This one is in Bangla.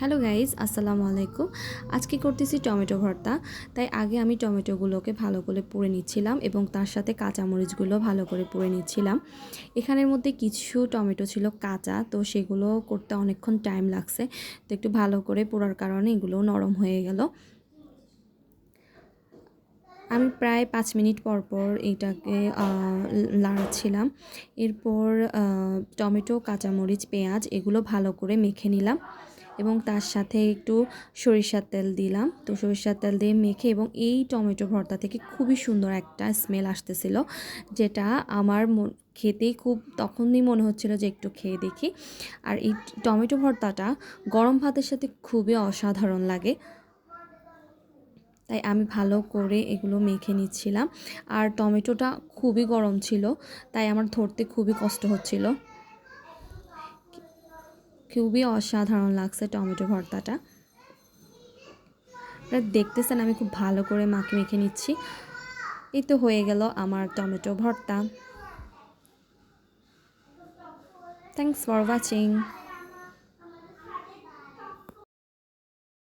হ্যালো গাইজ আসসালামু আলাইকুম। আজকে করতেছি টমেটো ভর্তা। তাই আগে আমি টমেটোগুলোকে ভালো করে পুড়ে নিচ্ছিলাম এবং তার সাথে কাঁচামরিচগুলো ভালো করে পুড়ে নিচ্ছিলাম। এখানের মধ্যে কিছু টমেটো ছিল কাঁচা, তো সেগুলো করতে অনেকক্ষণ টাইম লাগছে। তো একটু ভালো করে পোড়ার কারণে এগুলো নরম হয়ে গেল। আমি প্রায় পাঁচ মিনিট পর পর এইটাকে লাড়াচ্ছিলাম এরপর টমেটো, কাঁচামরিচ, পেঁয়াজ এগুলো ভালো করে মেখে নিলাম। এবং তার সাথে একটু সরিষার তেল দিলাম। তো সরিষার তেল দিয়ে মেখে এবং এই টমেটো ভর্তা থেকে খুবই সুন্দর একটা স্মেল আসতেছিল, যেটা আমার খেতেই খুব তখনই মনে হচ্ছিল যে একটু খেয়ে দেখি। আর এই টমেটো ভর্তাটা গরম ভাতের সাথে খুবই অসাধারণ লাগে। তাই আমি ভালো করে এগুলো মেখে নিচ্ছিলাম। আর টমেটোটা খুবই গরম ছিল, তাই আমার ধরতে খুবই কষ্ট হচ্ছিল। খুবই অসাধারণ লাগছে টমেটো ভর্তাটা। দেখতেছেন, আমি খুব ভালো করে মাখি মেখে নিচ্ছি। এই তো হয়ে গেল আমার টমেটো ভর্তা। Thanks for watching